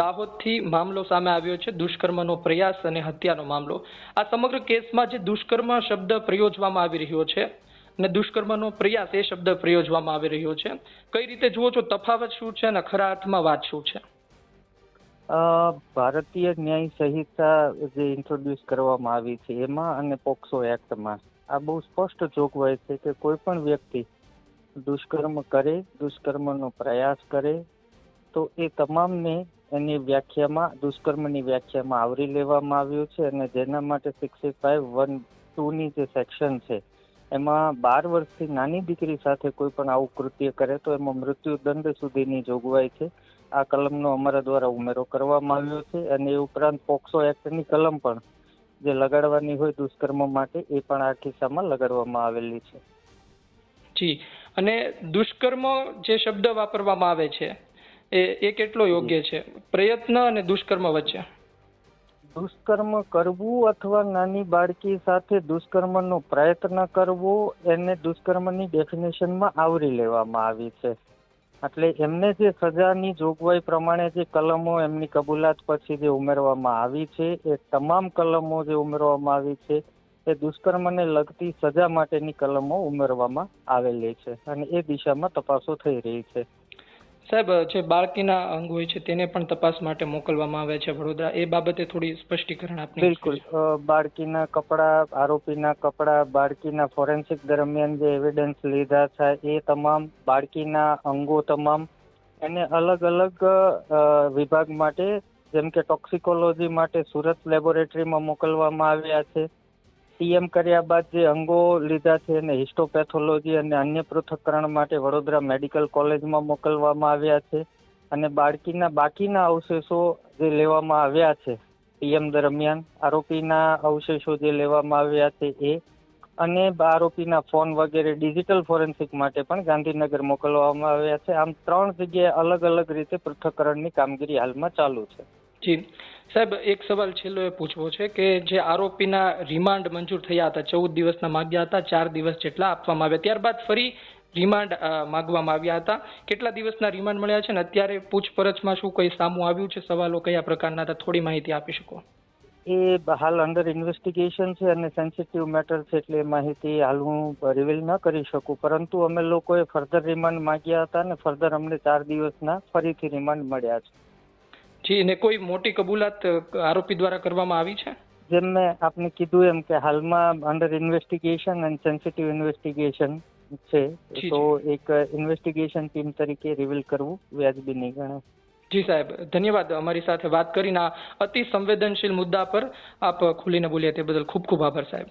દાહોદથી મામલો સામે આવ્યો છે, દુષ્કર્મનો પ્રયાસ અને હત્યાનો મામલો. આ સમગ્ર કેસમાં જે દુષ્કર્મ શબ્દ પ્રયોજવામાં આવી રહ્યો છે અને દુષ્કર્મનો પ્રયાસ એ શબ્દ પ્રયોજવામાં આવી રહ્યો છે, કઈ રીતે જુઓ છો, તફાવત શું છે અને ખરા અર્થમાં વાત શું છે? ભારતીય ન્યાય સંહિતા જે ઇન્ટ્રોડ્યુસ કરવામાં આવી છે, એમાં અને પોક્સો એક્ટમાં આ બહુ સ્પષ્ટ જોગવાઈ છે કે કોઈ પણ વ્યક્તિ દુષ્કર્મ કરે, દુષ્કર્મનો પ્રયાસ કરે, તો એ તમામને એની વ્યાખ્યામાં, દુષ્કર્મની વ્યાખ્યામાં આવરી લેવામાં આવ્યું છે અને જેના માટે સિક્સટી ફાઇવ વન ટુની જે સેક્શન છે, એમાં બાર વર્ષથી નાની દીકરી સાથે કોઈ પણ આવું કૃત્ય કરે તો એમાં મૃત્યુદંડ સુધીની જોગવાઈ છે. આ કલમનો અમારા દ્વારા ઉમેરો કરવામાં આવ્યો છે અને એ ઉપરાંત પોક્સો એક્ટની કલમ પણ જે લગાડવાની હોય દુષ્કર્મ માટે એ પણ આ કિસ્સામાં લગાડવામાં આવેલી છે. જી. અને દુષ્કર્મ જે શબ્દ વાપરવામાં આવે છે એ એ કેટલો યોગ્ય છે? પ્રયત્ન અને દુષ્કર્મ વચ્ચે. દુષ્કર્મ કરવું અથવા નાની બાળકી સાથે દુષ્કર્મનો પ્રયત્ન કરવો, એને દુષ્કર્મની ડેફિનેશનમાં આવરી લેવામાં આવી છે. એટલે એમને જે સજાની જોગવાઈ પ્રમાણે જે કલમો એમની કબૂલાત પછી જે ઉમેરવામાં આવી છે, એ તમામ કલમો જે ઉમેરવામાં આવી છે, એ દુષ્કર્મને લગતી સજા માટેની કલમો ઉમેરવામાં આવેલી છે અને એ દિશામાં તપાસો થઈ રહી છે. સાહેબ જે બાળકીના અંગ હોય છે તેને પણ તપાસ માટે મોકલવામાં આવે છે વડોદરા. એ બાબતે થોડી સ્પષ્ટીકરણ આપની બિલકુલ. બાળકીના કપડાં આરોપીના કપડાં બાળકીના ફોરેન્સિક દરમિયાન જે એવિડન્સ લીધા છે એ તમામ બાળકીના અંગો તમામ એને અલગ અલગ વિભાગ માટે જેમ કે ટોક્સિકોલોજી માટે સુરત લેબોરેટરીમાં મોકલવામાં આવ્યા છે. ટીએમ કર્યા બાદ જે અંગો લીધા છે એને હિસ્ટોપેથોલોજી અને અન્ય પૃથ્થકરણ માટે વડોદરા મેડિકલ કોલેજમાં મોકલવામાં આવ્યા છે અને બાળકીના બાકીના અવશેષો જે લેવામાં આવ્યા છે પીએમ દરમિયાન, આરોપીના અવશેષો જે લેવામાં આવ્યા છે એ અને આરોપીના ફોન વગેરે ડિજિટલ ફોરેન્સિક માટે પણ ગાંધીનગર મોકલવામાં આવ્યા છે. આમ ત્રણ જગ્યાએ અલગ અલગ રીતે પૃથ્થકરણની કામગીરી હાલમાં ચાલુ છે. જી. સાહેબ, એક સવાલ છેલ્લો એ પૂછવો છે કે જે આરોપીના રિમાન્ડ મંજૂર થયા હતા, ચૌદ દિવસના માગ્યા હતા, ચાર દિવસ જેટલા આપવામાં આવ્યા. ત્યારબાદ ફરી રિમાન્ડ માગવામાં આવ્યા હતા. કેટલા દિવસના રિમાન્ડ મળ્યા છે ને અત્યારે પૂછપરછમાં શું કઈ સામું આવ્યું છે? સવાલો કયા પ્રકારના હતા? થોડી માહિતી આપી શકો. એ હાલ અંડર ઇન્વેસ્ટિગેશન છે અને સેન્સિટિવ મેટર છે એટલે માહિતી હાલ હું રિવીલ ન કરી શકું. પરંતુ અમે લોકોએ ફર્ધર રિમાન્ડ માંગ્યા હતા અને ફર્ધર અમને ચાર દિવસના ફરીથી રિમાન્ડ મળ્યા છે. જી ને કોઈ મોટી કબૂલાત આરોપી દ્વારા કરવામાં આવી છે? જેમ મેં આપને કીધું એમ કે હાલમાં under investigation and sensitive investigation છે. તો એક ઇન્વેસ્ટિગેશન ટીમ તરીકે રિવીલ કરવું વ્યાજબી નહીં ગણાય. જી સાહેબ ધન્યવાદ અમારી સાથે વાત કરીને. અતિ સંવેદનશીલ મુદ્દા પર આપ ખુલીને બોલ્યા તે બદલ ખૂબ ખૂબ આભાર સાહેબ.